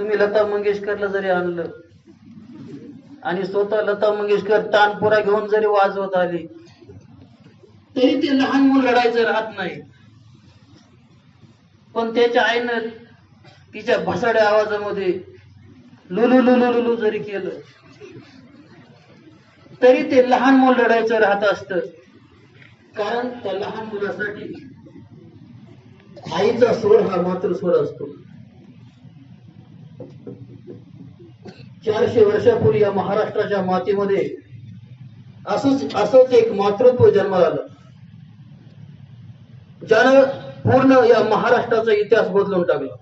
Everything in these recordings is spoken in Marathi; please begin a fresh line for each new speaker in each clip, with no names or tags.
तुम्ही लता मंगेशकरला जरी आणलं आणि स्वतः लता मंगेशकर तानपुरा घेऊन जरी वाजवत आली तरी ते लहान मूल लढायचं राहत नाही. पण त्याच्या आईनं तिच्या भसाड्या आवाजामध्ये लुलू लुलू लुलू जरी केलं तरी ते लहान मूल लढायचं राहत असत. कारण त्या लहान मुलासाठी आईचा स्वर हा मात्र स्वर असतो. चारशे वर्षापूर्वी या महाराष्ट्राच्या मातीमध्ये असंच असंच एक मातृत्व जन्माला आलं. ज्यानं पूर्ण या महाराष्ट्राचा इतिहास बदलून टाकला.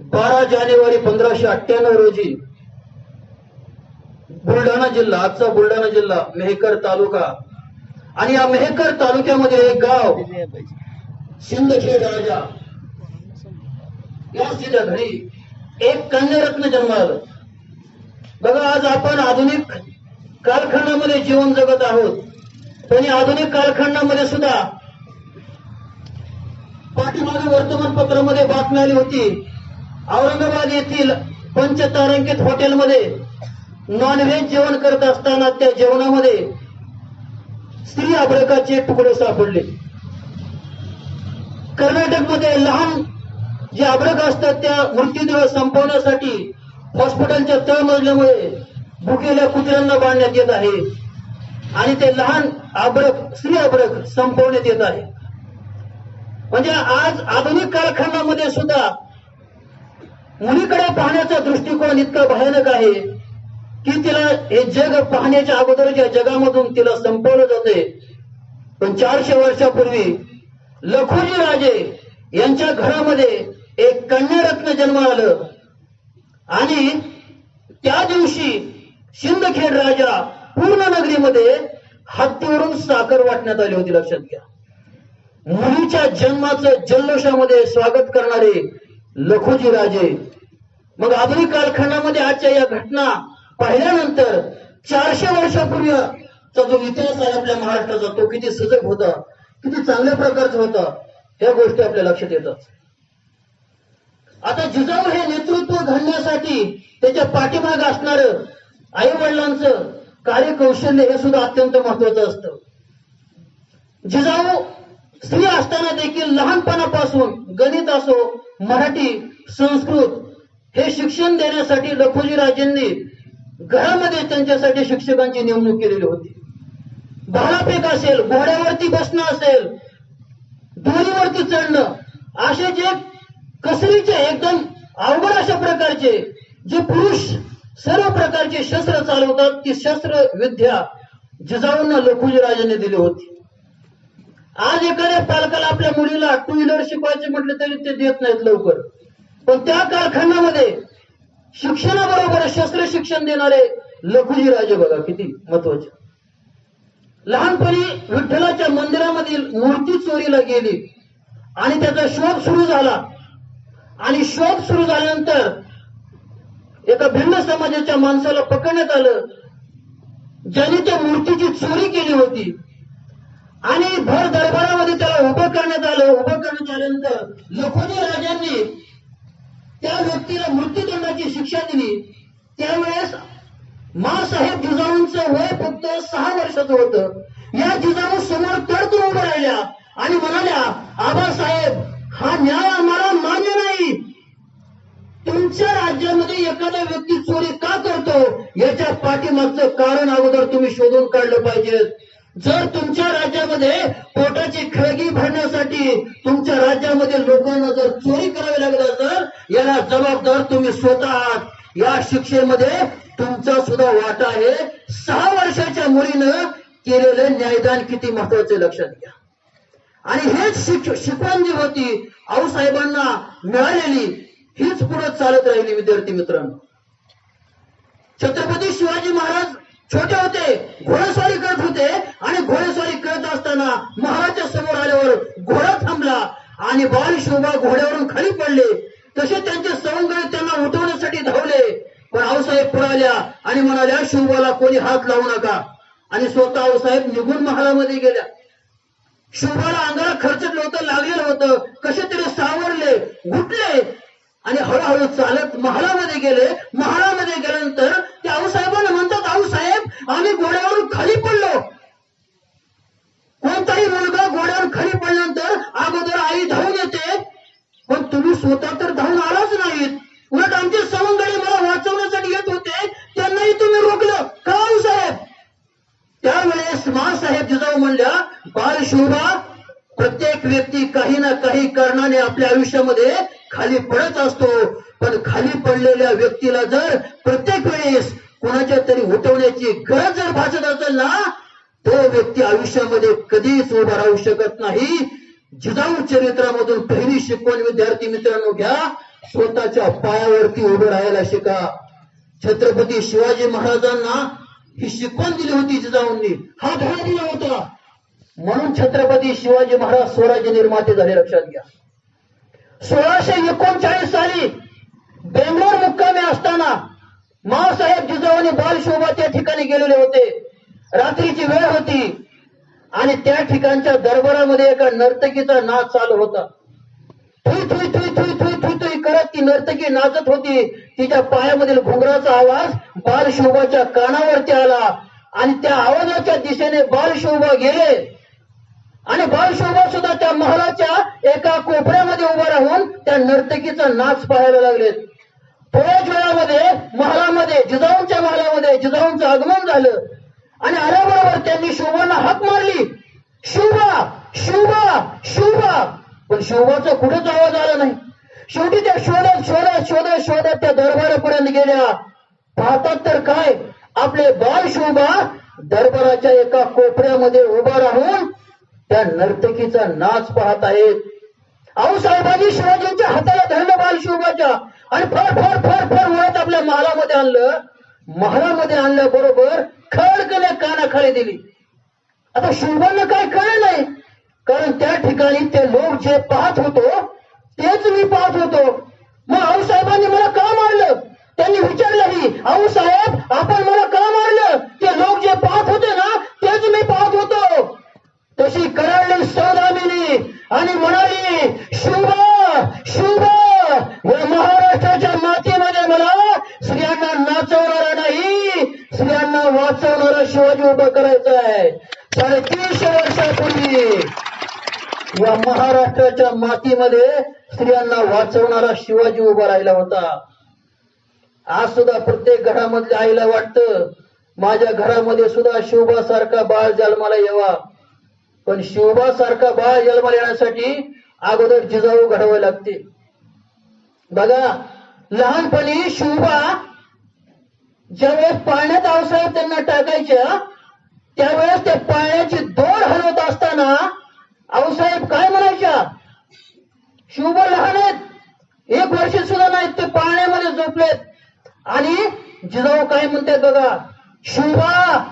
बारा जानेवारी पंधराशे अठ्ठ्याण्णव रोजी बुलढाणा जिल्हा आजचा बुलढाणा जिल्हा मेहकर तालुका आणि या मेहकर तालुक्यामध्ये एक गाव सिंदखेड राजा. या सिद्ध घरी एक कन्यारत्न जन्माला बघा आज आपण आधुनिक कालखंडामध्ये जीवन जगत आहोत. आणि आधुनिक कालखंडामध्ये सुद्धा पाठीमागे वर्तमानपत्रामध्ये बातमी आली होती औरंगाबाद येथील पंचतारांकित हॉटेलमध्ये नॉनव्हेज जेवण करत असताना त्या जेवणामध्ये स्त्री अभ्रकाचे तुकडे सापडले. कर्नाटकमध्ये लहान जे अभ्रक असतात त्या मृत्यूदेह संपवण्यासाठी हॉस्पिटलच्या तळमजल्यामुळे भुकेल्या कुत्र्यांना बांधण्यात येत आहे. आणि ते लहान अभ्रक स्त्री अभ्रक संपवण्यात येत आहे. म्हणजे आज आधुनिक कालखंडामध्ये सुद्धा मुलीकडे पाहण्याचा दृष्टिकोन इतका भयानक आहे की तिला हे जग पाहण्याच्या अगोदरच्या जगामधून तिला संपवलं जाते. पण चारशे वर्षापूर्वी लखोजी राजे यांच्या घरामध्ये एक कन्यारत्न जन्म आलं. आणि त्या दिवशी शिंदखेड राजा पूर्ण नगरीमध्ये हत्तीवरून साखर वाटण्यात आली होती लक्षात घ्या. मुलीच्या जन्माचं जल्लोषामध्ये स्वागत करणारे लखोजी राजे. मग आधुनिक कालखंडामध्ये आजच्या या घटना पाहिल्यानंतर चारशे वर्षापूर्वीचा जो इतिहास आहे आपल्या महाराष्ट्राचा तो किती सजग होता किती चांगल्या प्रकारचा होता ह्या गोष्टी आपल्या लक्षात येतात. आता जिजाऊ हे नेतृत्व घडण्यासाठी त्याच्या पाठीमाग असणार आई वडिलांचं कार्यकौशल्य हे सुद्धा अत्यंत महत्वाचं असतं. जिजाऊ स्त्री असताना देखील लहानपणापासून गणित असो मराठी संस्कृत हे शिक्षण देण्यासाठी लखोजी राजेंनी घरामध्ये त्यांच्यासाठी शिक्षकांची नेमणूक केलेली होती. भालाफेक असेल घोड्यावरती बसणं असेल दोरीवरती चढणं असे जे कसरीचे एकदम अवघड अशा प्रकारचे जे पुरुष सर्व प्रकारचे शस्त्र चालवतात ती शस्त्र विद्या जिजाऊंना लखुजीराजाने दिली होती. आज एखाद्या पालकाला आपल्या मुलीला टू व्हीलर शिकवायचे म्हटले तरी ते देत नाहीत लवकर. पण त्या कारखान्यामध्ये शिक्षणाबरोबर शस्त्र शिक्षण देणारे लखुजी राजे बघा किती महत्त्वाचे. लहानपणी विठ्ठलाच्या मंदिरामधील मूर्ती चोरीला गेली आणि त्याचा शोध सुरू झाला. आणि शोध सुरू झाल्यानंतर एका भिन्न समाजाच्या माणसाला पकडण्यात आलं. ज्याने त्या मूर्तीची चोरी केली होती. आणि भर दरबारामध्ये त्याला उभं करण्यात आलं. उभं करण्यात आल्यानंतर लखोजी राजांनी त्या व्यक्तीला मृत्यूदंडाची शिक्षा दिली. त्यावेळेस मासाहेब जिजाऊंचं वय फक्त सहा वर्षाचं होतं. या जिजाऊ समोर तडतून उभं राहिल्या आणि म्हणाल्या आबासाहेब हा न्याय आम्हाला मान्य नाही. तुमच्या राज्यामध्ये एखादा व्यक्ती चोरी का करतो? याच्या पाठीमागचं कारण अगोदर तुम्ही शोधून काढलं पाहिजे. जर तुमच्या राज्यामध्ये पोटाची खळगी भरण्यासाठी तुमच्या राज्यामध्ये लोकांना जर चोरी करावी लागत असेल याला जबाबदार तुम्ही स्वतः आहात. या शिक्षेमध्ये तुमचा सुद्धा वाटा आहे. सहा वर्षाच्या मुलीनं केलेलं न्यायदान किती महत्त्वाचे लक्षात घ्या. आणि हेच शिक शिकवण जी होती आऊसाहेबांना मिळालेली हीच पुढे चालत राहिली विद्यार्थी मित्रांनो. छत्रपती शिवाजी महाराज छोटे होते घोडेस्वारी करत होते आणि घोडेस्वारी करत असताना महाराजच्या समोर आल्यावर घोडा थांबला आणि बाल शोभा घोड्यावरून खाली पडले. तसे त्यांचे सवंगडी त्यांना उठवण्यासाठी धावले. पण आऊसाहेब पळाल्या आणि म्हणाल्या शिवबाला कोणी हात लावू नका. आणि स्वतः आऊसाहेब निघून महालामध्ये गेल्या. शोभाला अंगाला खर्चटलं होतं लागलेलं होतं. कसे तरी सावरले घुटले आणि हळूहळू चालत महालामध्ये गेले. महालामध्ये गेल्यानंतर ते आऊसाहेबांना म्हणतात आऊसाहेब आम्ही घोड्यावरून खाली पडलो. कोणताही मुलगा घोड्यावर खाली पडल्यानंतर अगोदर आई धावून येते पण तुम्ही स्वतः तर धावून आलाच नाहीत. उलट आमचे सवंगडी मला वाचवण्यासाठी येत होते त्यांनाही तुम्ही रोखलं. का आऊसाहेब त्यावेळेस मासाहेब जिजाऊ म्हणल्या बाल शोभा प्रत्येक व्यक्ती काही ना काही कारणाने आपल्या आयुष्यामध्ये खाली पडत असतो. पण खाली पडलेल्या व्यक्तीला जर प्रत्येक वेळेस कोणाच्या तरी उठवण्याची गरज जर भासत असेल ना तो व्यक्ती आयुष्यामध्ये कधीच उभा राहू शकत नाही. जिजाऊ चरित्रामधून पहिली शिकवण विद्यार्थी मित्रांनो घ्या. स्वतःच्या पायावरती उभं राहायला शिका. छत्रपती शिवाजी महाराजांना ही शिकवण दिली होती जिजाऊंनी. हा धडा दिला होता. म्हणून छत्रपती शिवाजी महाराज स्वराज्य निर्माते झाले लक्षात घ्या. सोळाशे एकोणचाळीस साली बेंगलोर मुक्कामे असताना मावसाहेब जिजाऊने बालशोभा त्या ठिकाणी गेलेले होते. रात्रीची वेळ होती आणि त्या ठिकाणच्या दरबारामध्ये एका नर्तकीचा नाच चालू होता. Thuy Thuy Thuy Thuy Thuy Thuy Thuy करत ती नर्तकी नाचत होती. तिच्या पायामधील घुंगराचा आवाज बालशोभाच्या कानावरती आला आणि त्या आवाजाच्या दिशेने बालशोभा गेले. आणि बालशोभा सुद्धा त्या महालाच्या एका कोपऱ्यामध्ये उभा राहून त्या नर्तकीचा नाच पाहायला लागले थोड्याच वेळामध्ये महालामध्ये जिजाऊंच्या महालामध्ये जिजाऊंचं आगमन झालं. आणि आल्याबरोबर त्यांनी शोभांना हाक मारली. शोभा शोभा शोभा. पण शोभाचा कुठेच आवाज आला नाही. शेवटी त्या शोधात शोधात शोधात शोधत त्या दरबारापर्यंत गेल्या. पाहतात तर काय? आपले बाल शोभा दरबाराच्या एका कोपऱ्यामध्ये उभा राहून त्या नर्तकीचा नाच पाहत आहेत. आऊसाहेबांनी शिवाजींच्या हाताला धरलं बालशिवबाच्या आणि फर फर फर फर उडत आपल्या महालामध्ये आणलं. महालामध्ये आणल्याबरोबर खडकने कानाखाली दिली. आता शोभांना काय कळलं नाही? कारण त्या ठिकाणी ते लोक जे पाहत होतो तेच मी पाहत होतो. मग आऊसाहेबांनी मला का मारलं? त्यांनी विचारलंही आऊसाहेब आपण मला का मारलं ते लोक जे पाहत होते ना तेच मी पाहत होतो तशी कराडली सौदामिनी आणि म्हणाली शुभा शुभा या महाराष्ट्राच्या मातीमध्ये मला स्त्रियांना नाचवणारा नाही स्त्रियांना वाचवणारा शिवाजी उभा करायचा आहे साडेतीनशे वर्षापूर्वी या महाराष्ट्राच्या मातीमध्ये स्त्रियांना वाचवणारा शिवाजी उभा राहिला होता. आज सुद्धा प्रत्येक घरामधल्या आईला वाटतं माझ्या घरामध्ये सुद्धा शिवबा सारखा बाळ जन्माला यावा. पण शिवबा सारखा बाळ जन्माला येण्यासाठी अगोदर जिजाऊ घडवावे लागते. बघा लहानपणी शिवबा ज्यावेळेस पाळण्यात अवसर त्यांना टाकायच्या त्यावेळेस ते पाळण्याची दोर हलवत असताना आऊसाहेब काय म्हणायच्या शिवबा लहान आहेत एक वर्ष सुद्धा नाहीत ते पाळण्यामध्ये झोपलेत आणि जिजाऊ काय म्हणते बघा शिवा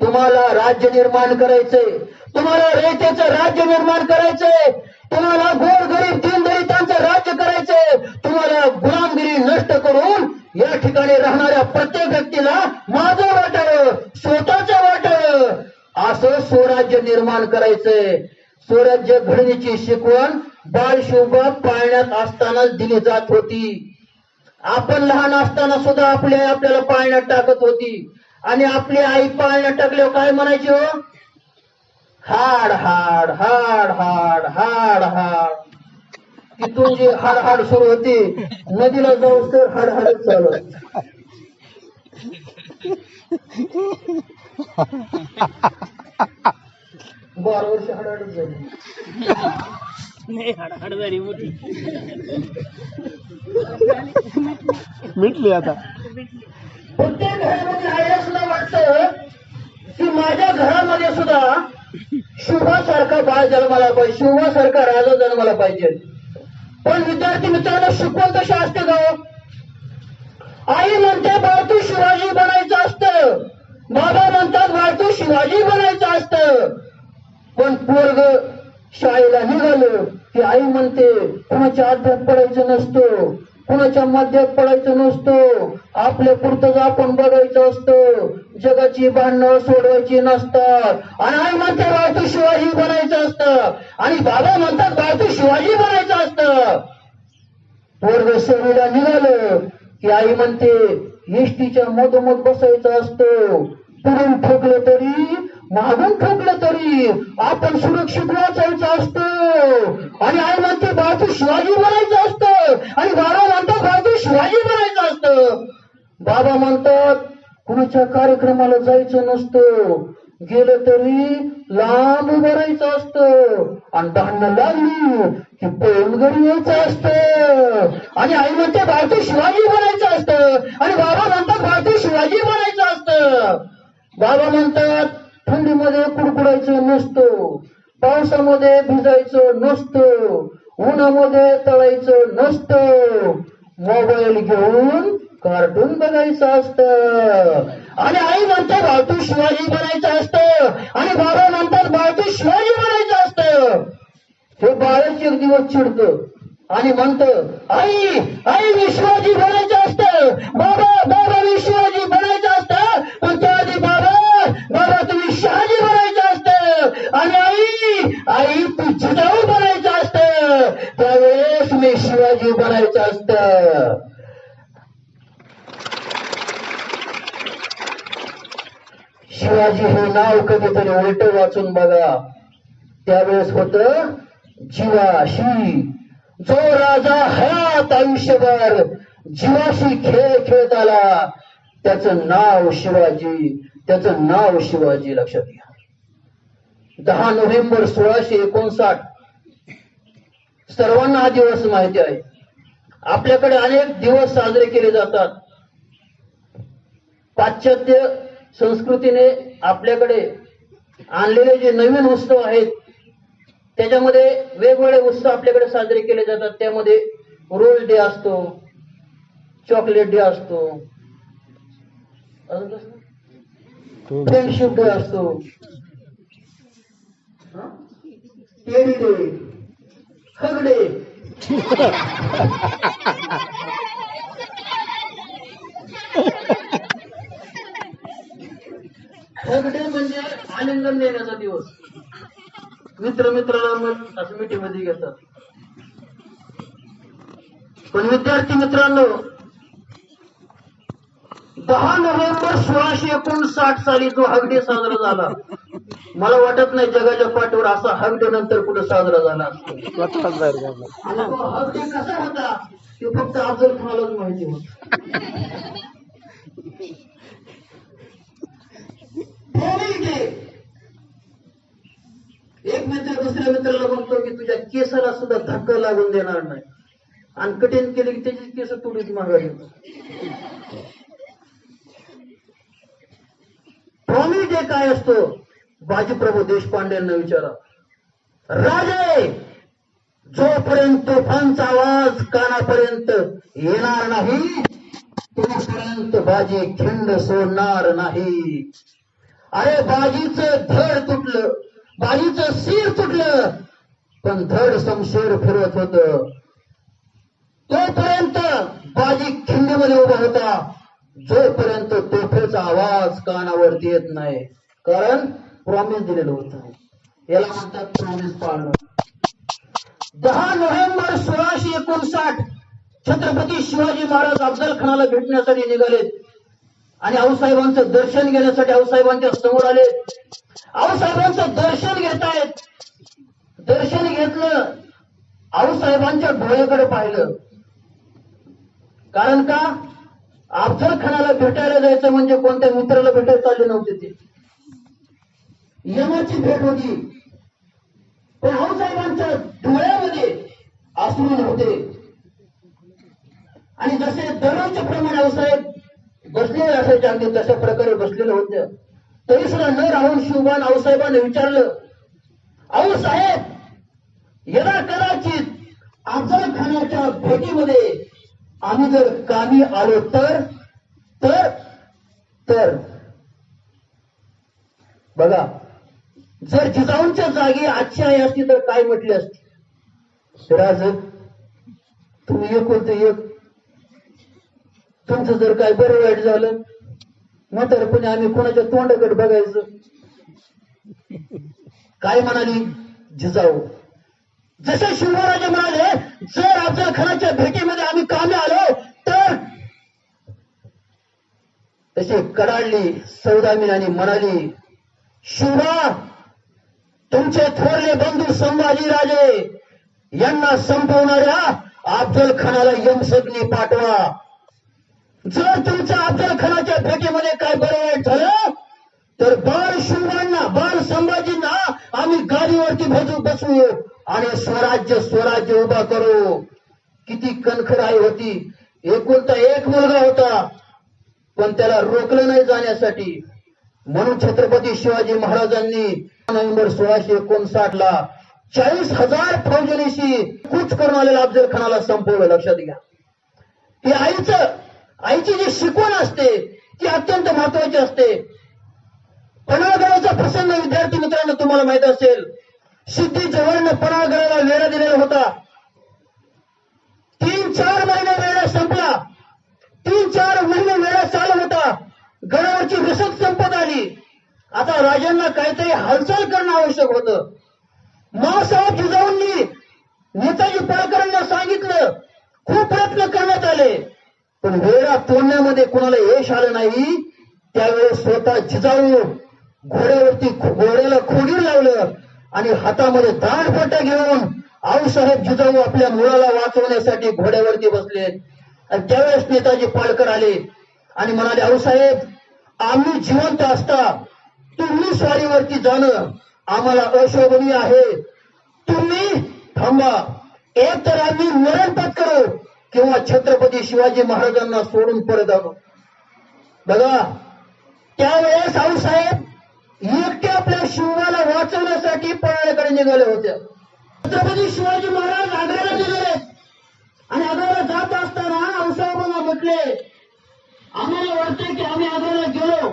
तुम्हाला राज्य निर्माण करायचंय. तुम्हाला रेतेचं राज्य निर्माण करायचंय. तुम्हाला गोर गरीब दीनदलितांचं राज्य करायचंय. तुम्हाला गुलामगिरी नष्ट करून या ठिकाणी राहणाऱ्या प्रत्येक व्यक्तीला माझं वाटावं स्वतःचं वाटावं. असं स्वराज्य निर्माण करायचंय. स्वराज्य घडणीची शिकवण बाळ शिवबा पाळण्यात असतानाच दिली जात होती. आपण लहान असताना सुद्धा आपली आई आपल्याला पाळण्यात टाकत होती. आणि आपली आई पाळण्यात टाकल्यावर काय म्हणायची हो? हाड हाड हाड हाड हाड हाड. तिथून जी हाड हाड सुरू होती नदीला जाऊ तर हाड हाड चालू बारा वर्ष हाड झाली.
नाही हडहडदारी मोठी.
मिटली आता.
प्रत्येक घरामध्ये वाटतं? की माझ्या घरामध्ये सुद्धा शुभासारखा बाळ जन्माला पाहिजे शुभासारखा राजा जन्माला पाहिजे. पण विद्यार्थी मित्रांनो शिकवण कशी असते गाव आई म्हणते बाळ तू शिवाजी बनायचं असतं. बाबा म्हणतात बाळ तू शिवाजी बनायचं असतं. पण पोरग शाळेला निघालं. की आई म्हणते कुणाच्या अध्यात पडायचं नसतो. कुणाच्या मध्यात पडायचं नसतो. आपल्या पुरतच आपण बघायचं असतं. जगाची भांडणं सोडवायची नसतात. आणि आई म्हणते बाळतू शिवाजी बनायचं असतं. आणि बाबा म्हणतात बाळतू शिवाजी बनायचं असतं. वर्ग सहलीला निघालं. की आई म्हणते एसटीच्या मधोमध बसायचं असतं. पुढून ठोकलं तरी मागून ठोकलं तरी आपण सुरक्षित वाचायचं असतं. आणि आई म्हणते बाजू शिवाजी बनायचं असतं. आणि बाबा म्हणतात बाजू शिवाजी बनायचं असतं. बाबा म्हणतात कुणाच्या कार्यक्रमाला जायचं नसतं. गेलं तरी लांब भरायचं असतं. आणि दांड लागली की पळून घरी यायचं असतं. आणि आई म्हणते भारती शिवाजी बनायचं असतं. आणि बाबा म्हणतात भारती शिवाजी बनायचं असतं. बाबा म्हणतात थंडीमध्ये कुडकुडायचं नसतो. पावसामध्ये भिजायचं नसतं. उन्हामध्ये तळायचं नसतं. मोबाईल घेऊन कार्टून बघायचं असतं. आणि आई म्हणते बाळतू शिवाजी बनायचं असतं. आणि बाबा म्हणतात बाळतू शिवाजी बनायचं असतं. हे बाळच एक दिवस चिडत. आणि म्हणत आई आई मी शिवाजी बनायचं असतं. बाबा बाबा मी शिवाजी बनायचं असतं. पण त्याआधी आणि आई आई तू जिजाऊ बनायचं असतं. त्यावेळेस मी शिवाजी बनायचं असतं. शिवाजी हे नाव कधीतरी उलट वाचून बघा. त्यावेळेस होत जीवाशी. जो राजा हयात आयुष्यभर जीवाशी खेळ खेळत आला त्याचं नाव शिवाजी त्याचं नाव शिवाजी लक्षात घ्या. दहा नोव्हेंबर सोळाशे एकोणसाठ. सर्वांना हा दिवस माहिती आहे. आपल्याकडे अनेक दिवस साजरे केले जातात. पाश्चात्य संस्कृतीने आपल्याकडे आणलेले जे नवीन उत्सव आहेत त्याच्यामध्ये वेगवेगळे उत्सव आपल्याकडे साजरे केले जातात. त्यामध्ये रोज डे असतो चॉकलेट डे असतो फ्रेंडशिप डे असतो. टेडी खगडे. खगडे म्हणजे आलिंगन देण्याचा दिवस. मित्र मित्राला मग असं मिठीमध्ये घेतात. पण विद्यार्थी मित्रांनो दहा नोव्हेंबर सोळाशे एकोणसाठ साली जो हगडे साजरा झाला मला वाटत नाही जगाच्या पाठीवर असा हगडे नंतर कुठे साजरा झाला असतो.
स्वतःच
कसा होता ते फक्त अफजल खानालाच माहिती होत एक मित्र दुसऱ्या मित्राला म्हणतो की तुझ्या केसाला सुद्धा धक्का लागून देणार नाही. आणि कठीण केले की त्याची केस तुडीत माघारी प्रॉमिस डे काय असतो बाजीप्रभू देशपांडेंना विचारा. राजे जोपर्यंत तुफानचा आवाज कानापर्यंत येणार नाही तोपर्यंत बाजी खिंड सोडणार नाही. अरे बाजीच धड तुटलं बाजीच शिर तुटलं पण धड समशेर फिरत होत. तोपर्यंत बाजी खिंडीमध्ये उभा होता जोपर्यंत तोफेचा आवाज कानावरती येत नाही. कारण प्रॉमिस दिलेलं होतं. याला म्हणतात प्रॉमिस पाळणं. दहा नोव्हेंबर सोळाशे एकोणसाठ छत्रपती शिवाजी महाराज अफजल खानाला भेटण्यासाठी निघालेत आणि आऊसाहेबांचं दर्शन घेण्यासाठी आऊसाहेबांच्या समोर आले. आऊसाहेबांचं दर्शन घेतायत. दर्शन घेतलं. आऊसाहेबांच्या डोळ्याकडे पाहिलं. कारण का? अफजल खानाला भेटायला जायचं म्हणजे कोणत्या मित्राला भेटायला चालले नव्हते ते. यमाची भेट होती पण आऊसाहेबांच्या डोळ्यामध्ये अश्रू होते. आणि जसे दररोजच्या प्रमाणे आऊसाहेब बसलेले असायचे अगदी तशा प्रकारे बसलेलं होतं. तरी सुद्धा न राहून शिवबान आऊसाहेबांनी विचारलं आऊसाहेब यदा कदाचित आजार खानाच्या भेटीमध्ये आम्ही जर कामी आलो तर तर तर. बघा जर जिजाऊंच्या जागी आजची आई असती तर काय म्हटली असती? राज तुम्ही एक होते एक. तुमचं जर काय बरं वाईट झालं म्हातारपणे आम्ही कोणाच्या तोंडाकडे बघायचं? काय म्हणाली? जिजाऊ. जसे शिवराजे म्हणाले जर अफजल खानाच्या भेटीमध्ये आम्ही कामे आलो तर तसे कडाडली सौदामिनी म्हणाली शिवरा तुमचे थोरले बंधू संभाजीराजे यांना संपवणाऱ्या अफजल खानाला यमसग्नी पाठवा. जर तुमच्या अफजल खानाच्या भेटीमध्ये काय बरं वाईट झालं तर बाळ शुंभांना बाळ संभाजींना आम्ही गाडीवरती भजू बसू आणि स्वराज्य स्वराज्य उभा करू. किती कणखराई होती. एकुलता एक मुलगा होता पण त्याला रोखलं नाही जाण्यासाठी. म्हणून छत्रपती शिवाजी महाराजांनी नोव्हेंबर सोळाशे एकोणसाठ ला चाळीस हजार फौजनीशी कूच करून आलेल्या अफजल खानाला संपवलं. लक्षात घ्या. ही आईचं आईची जी शिकवण असते ती अत्यंत महत्वाची असते. पन्हाळगडाचा प्रसंग विद्यार्थी मित्रांनो तुम्हाला माहीत असेल सिद्धी जवळनं पन्हाळगडाला वेळा दिलेला होता. तीन चार महिने वेळा संपला. तीन चार महिने वेळा चालू होता. गडावरची रसद संपत आली. आता राजांना काहीतरी हालचाल करणं आवश्यक होतं. मासाहेब जिजाऊंनी नेताजी पळकरांना सांगितलं खूप प्रयत्न करण्यात आले. पण वेळा तोडण्यामध्ये कोणाला यश आलं नाही त्यावेळेस स्वतः जिजाऊ घोड्यावरती घोड्याला खोगीर लावलं आणि हातामध्ये दांडपट्ट्या घेऊन आऊसाहेब जिजाऊ आपल्या मुलाला वाचवण्यासाठी घोड्यावरती बसले. आणि त्यावेळेस नेताजी पाळकर आले आणि म्हणाले आऊसाहेब आम्ही जिवंत असता तुम्ही स्वारीवरती जाणं आम्हाला अशोभनीय आहे. तुम्ही थांबा. एक तर आम्ही मरण पत्करू किंवा छत्रपती शिवाजी महाराजांना सोडून परत आलो. बघा त्यावेळेस आऊसाहेब एकटे आपल्या शिवाला वाचवण्यासाठी पळाकडे निघाले होते. छत्रपती शिवाजी महाराज आग्र्याला निघाले. आणि आग्र्याला जात असताना आऊसाहेबांना म्हटले आम्हाला वाटतंय की आम्ही आग्र्याला गेलो.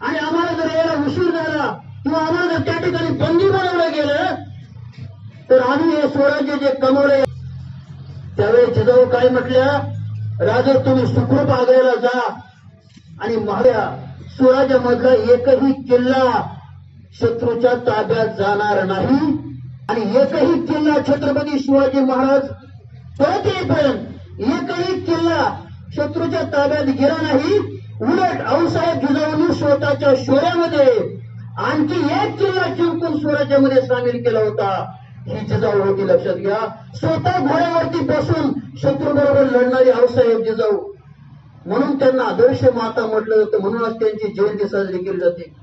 आणि आम्हाला जर यायला उशीर झाला किंवा आम्हाला जर त्या ठिकाणी बंदी बनवलं गेलं तर आम्ही हे स्वराज्य जे कमवले त्यावेळी जिजाऊ काय म्हटल्या राजा तुम्ही सुखरूप आग्र्याला जा. आणि माझ्या स्वराज्यामधला एकही किल्ला शत्रूच्या ताब्यात जाणार नाही. आणि एकही किल्ला छत्रपती शिवाजी महाराज परत येईपर्यंत एकही किल्ला शत्रूच्या ताब्यात गेला नाही. उलट आऊसाहेब जिजाऊंनी स्वतःच्या शोऱ्यामध्ये आणखी एक किल्ला जिंकून स्वराज्यामध्ये सामील केला होता. ही जिजाऊ होती लक्षात घ्या. स्वतः घोड्यावरती बसून शत्रू बरोबर लढणारी आऊसाहेब जिजाऊ. म्हणून त्यांना आदर्श माता म्हटलं जातं. म्हणूनच त्यांची जयंती साजरी केली जाते.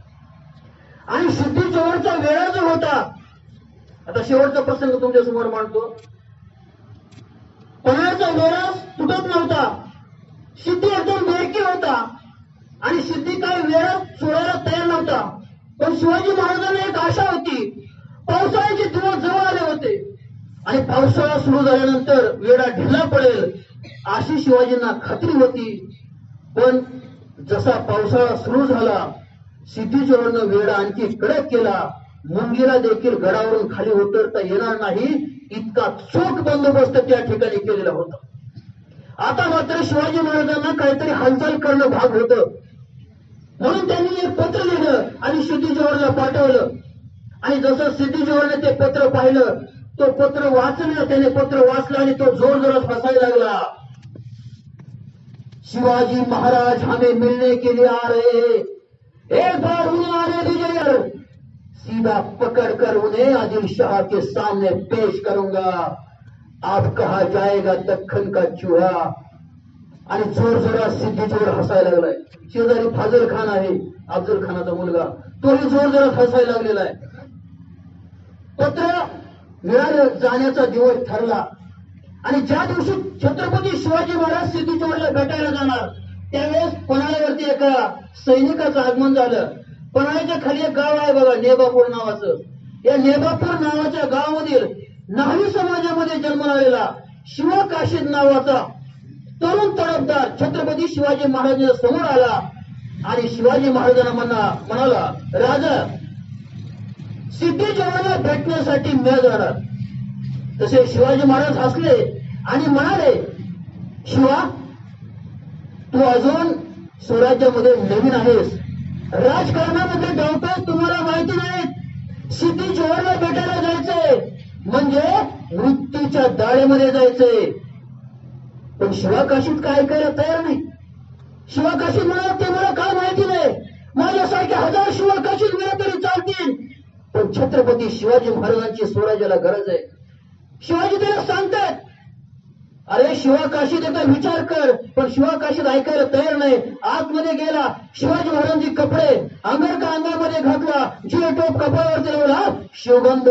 आणि शुद्धी शेवटचा वेळा जो होता आता शेवटचा प्रसंग तुमच्यासमोर मांडतो. पणाचा वेळा तुटत नव्हता. सिद्धी एकदम बेरकी होता आणि सिद्धी काही वेळ सोडायला तयार नव्हता. पण शिवाजी महाराजांना एक आशा होती. पावसाळ्याचे दिवस जवळ आले होते. आणि पावसाळा सुरू झाल्यानंतर वेळा ढिला पडेल अशी शिवाजींना खात्री होती. पण जसा पावसाळा सुरू झाला सिद्धीजवळनं वेळा आणखी कडक केला. मुंगीला देखील गडावरून खाली उतरता येणार नाही इतका चोख बंदोबस्त त्या ठिकाणी केलेला होता. आता मात्र शिवाजी महाराजांना काहीतरी हालचाल करणं भाग होतं. म्हणून त्यांनी एक पत्र लिहिलं आणि सिद्धीजवळला पाठवलं. आणि जसं सिद्धीजवळने ते पत्र पाहिलं तो पत्र वाचलं त्याने पत्र वाचलं आणि तो जोर जोरात हसायला लागला. शिवाजी महाराज हमें मिलने के लिए आ रहे हैं. एक बार उन्हें आने दीजिए सीधा पकड़कर उन्हें आदिल शाह के सामने पेश करूंगा. आप कहा जाएगा दख्खन का चुहा। आणि जोर जोरात सिद्धी जोर हसायला लागलाय. शेजारी फाजल खान आहे अफजल खानाचा मुलगा. तोही जोर जोरात हसायला लागलेला आहे. पत्र मिळालं जाण्याचा दिवस ठरला. आणि ज्या दिवशी छत्रपती शिवाजी महाराज सिद्धी जोडला भेटायला जाणार त्यावेळेस पन्हाळ्यावरती एका सैनिकाचं आगमन झालं. पन्हाळ्याच्या खाली एक गाव आहे बघा नेबापूर नावाचं. या नेबापूर नावाच्या गावामधील न्हावी समाजामध्ये जन्म शिवकाशीद नावाचा तरुण तडफदार छत्रपती शिवाजी महाराजांच्या समोर आला आणि शिवाजी महाराजांना म्हणा म्हणाला राजा सिद्धी जवाना भेटण्यासाठी मी जाणार. तसे शिवाजी महाराज हसले आणि म्हणाले शिवा तू अजून स्वराज्यामध्ये नवीन आहेस. राजकारणामध्ये डावपेच तुम्हाला माहिती नाही सिद्धी जवानला भेटायला जायचंय. म्हणजे मृत्यूच्या दाळेमध्ये जायचंय. पण शिवाकाशीत काय करायला तयार नाही. शिवाकाशीत म्हणा ते मला काय माहिती नाही? माझ्यासारखे हजार शिवाकाशीत गेले तरी चालतील. पण छत्रपती शिवाजी महाराजांची स्वराज्याला गरज आहे. शिवाजी त्याला सांगतात अरे शिवाकाशीत एकदा विचार कर पण शिवाकाशीत ऐकायला तयार नाही. आतमध्ये गेला शिवाजी महाराजांचे कपडे अंगर का अंगामध्ये घातला जे टोप कपाळावर लावला शिवगंध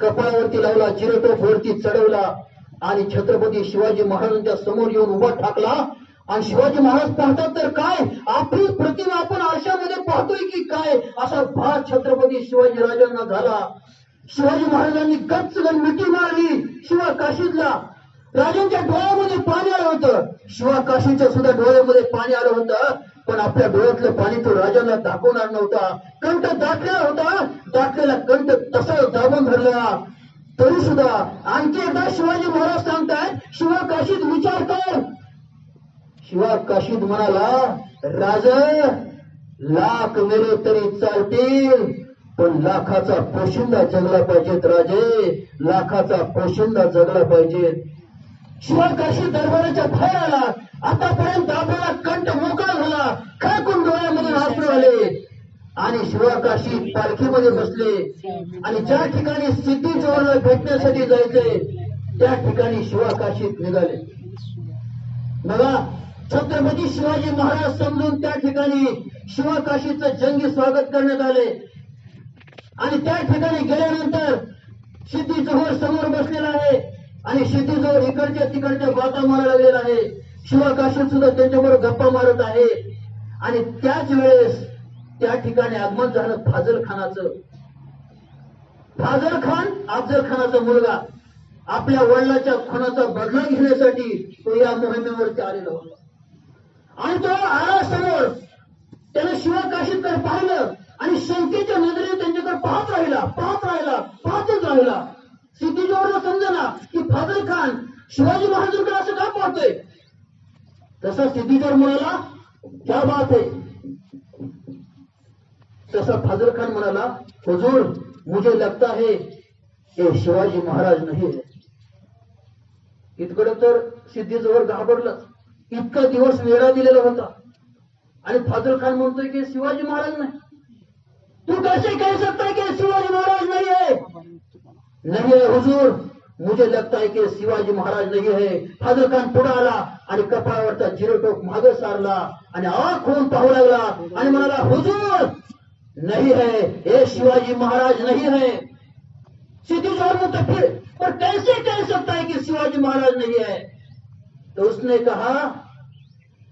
कपाळावरती लावला जिरेटोप वरती चढवला आणि छत्रपती शिवाजी महाराजांच्या समोर येऊन उभा ठाकला. आणि शिवाजी महाराज पाहतात तर काय? आपली प्रतिमा आपण आरशामध्ये पाहतोय की काय? असा भाग छत्रपती शिवाजी राजांना झाला. शिवाजी महाराजांनी गच्चगण मिठी मारली शिवा काशीतला. राजांच्या डोळ्यामध्ये पाणी आलं होतं. शिवा काशीच्या सुद्धा डोळ्यामध्ये पाणी आलं होतं. पण आपल्या डोळ्यातलं पाणी तो राजांना दाखवणार नव्हता. कंठ दाटलेला होता. दाटलेला कंठ तसा दाबून धरला. तरी सुद्धा आणखी एकदा शिवाजी महाराज सांगतायत शिवा काशीत विचार कर. शिवा काशीत म्हणाला राज लाख मेले तरी चालतील पण लाखाचा पोशिंदा जगला पाहिजेत राजे. लाखाचा पोशिंदा जगला पाहिजेत. शिवाकाशी दरबाराच्या बाहेर आला आतापर्यंत आपल्याला कंठ मोकळा झाला. खळकून डोळ्यामधून आसरू आले? आणि शिवाकाशी पालखीमध्ये बसले. आणि ज्या ठिकाणी सिद्धी जवळला भेटण्यासाठी जायचे त्या ठिकाणी शिवाकाशीत निघाले. बघा छत्रपती शिवाजी महाराज समजून त्या ठिकाणी शिवाकाशीचं जंगी स्वागत करण्यात आले. आणि त्या ठिकाणी गेल्यानंतर सिद्धी जोहर समोर बसलेला आहे. आणि शेतीजवळ इकडच्या तिकडच्या गोता मारायला लागलेला आहे. शिवाकाशीत सुद्धा त्यांच्याबरोबर गप्पा मारत आहे. आणि त्याच वेळेस त्या ठिकाणी आगमन झालं फाजल खानाचं फाजल खान अफजल खानाचा मुलगा आपल्या वडिलाच्या खुनाचा बदला घेण्यासाठी तो या मोहिमेवरती आलेला होता. आणि तो आला समोर त्याने शिवकाशीकडे पाहिलं आणि शंकेच्या नजरेने त्यांच्याकडे पाहत राहिला पाहत राहिला पाहतच राहिला. सिद्धीजवळला समजना की फाजल खान शिवाजी महाराजांकडे असं का पाहतोय? तसा सिद्धीजवळ म्हणाला क्या बात आहे? तसा फाजल खान म्हणाला हुजूर मुझे लगता है हे शिवाजी महाराज नाही इतकडे तर सिद्धीजवळ घाबरलं. इतका दिवस वेळा दिलेला होता. आणि फाजल खान म्हणतोय की शिवाजी महाराज नाही. तू कसे कह सकता की शिवाजी महाराज नाही आहे नहीं है, हुजूर। मुझे लगता है कि शिवाजी महाराज नहीं है। फाजल खान पुढे आला आणि कपाळावरचा जिरोटोप मागे सारला आग खोलून पाहू लागला हुजूर, नहीं है। ये शिवाजी महाराज नहीं है। सीधी ज़ोर में तो फिर, पर कैसे कह सकता है कि शिवाजी महाराज नहीं है? तो उसने कहा,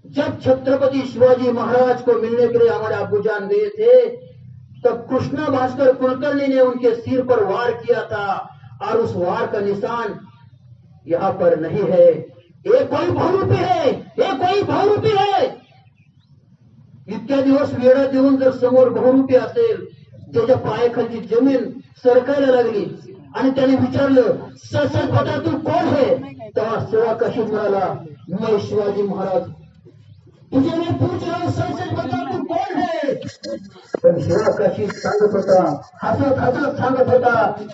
जब छत्रपति शिवाजी महाराज को मिलने के लिए हमारे अबू जान गए थे तब कृष्णा भास्कर कुलकर्णी ने उनके सिर पर वार किया था और उस वार का निशान यहाँ पर नहीं है। ये कोई बहुरूपी है ये कोई बहुरूपी है। इतक्या दिवस वेळा देऊन जर समोर बहुरूपी असेल त्याच्या पायाखालची जमीन सरकायला लागली आणि त्याने विचारलं ससत बता तू कोण आहे? तेव्हा सेवा कशी म्हणाला मी शिवाजी महाराज. तुझे मी पूछ रहा हूं कोण है पण शिवा कशी सांगत होता हसत हसत सांगत होता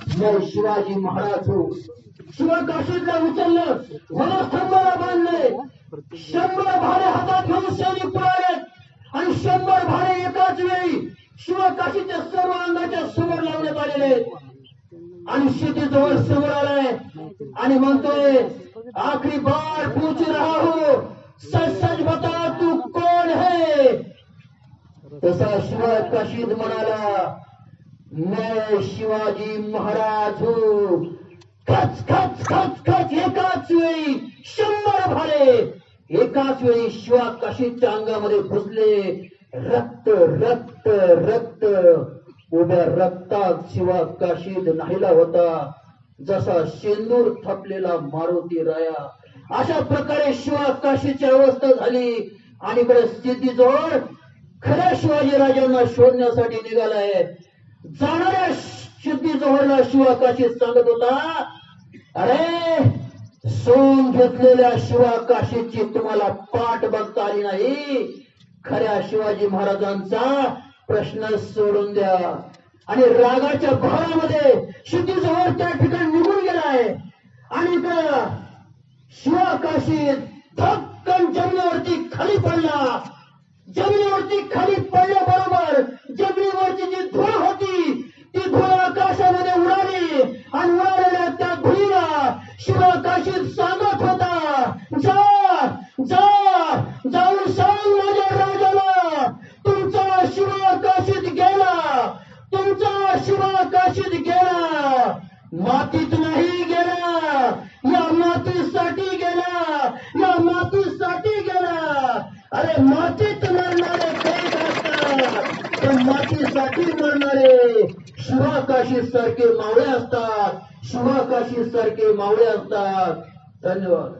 जय शिवाजी महाराज हूं शिवा काशीतला उचललं वनस्तंभाला बांधले शंभर भाडे हातात घेऊन सैनिक पळाले आणि शंभर भाडे एकाच वेळी शिवकाशीच्या सर्व अंगाच्या समोर लावण्यात आलेले आणि शेतीजवळ समोर आलाय आणि म्हणतोय आखरी बार पूछ रहा हूं सच सच बता तू कोण है? तसा शिवा काशीद म्हणाला मैं शिवाजी महाराज खच खच खच खच एकाच वेळी शंभर भाले एकाच वेळी शिवा काशीदच्या अंगामध्ये घुसले रक्त रक्त रक्त उभ्या रक्तात शिवा काशीद नाहीला होता जसा शेंदूर थपलेला मारुती राया. अशा प्रकारे शिवा काशीची अवस्था झाली आणि इकडे स्थितीजवळ खऱ्या शिवाजी राजांना शोधण्यासाठी निघालाय. जाणाऱ्या सिद्धी जवळला सांगत होता अरे सोन घेतलेल्या शिवाकाशीची तुम्हाला पाठ बघता आली नाही. खऱ्या शिवाजी महाराजांचा प्रश्न सोडून द्या. आणि रागाच्या भावामध्ये शुद्धीचा वर त्या ठिकाणी निघून गेला आहे आणि इकडं शिवाकाशीत धक्कन जमिनीवरती खाली पडला. जमिनीवरती खाली पडल्याबरोबर जमिनीवरची जी धूळ होती ती धूळ आकाशामध्ये उडाली आणि उडालेल्या त्या धुळीला शिवाकाशीत सांगत होता. जा जा जाऊन सांग माझ्या राजाला तुमचा शिवाकाशीत गेला तुमचा शिवाकाशीत गेला. मातीत नाही गेला या मातीसाठी गेला या मातीसाठी गेला अरे मातीत मरणारे कैक असतात पण मातीसाठी मरणारे शिवाकाशी सारखे मावळे असतात शिवाकाशी सारखे मावळे असतात. धन्यवाद.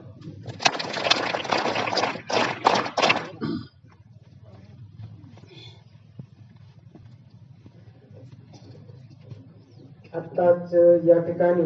आत्ताच या ठिकाणी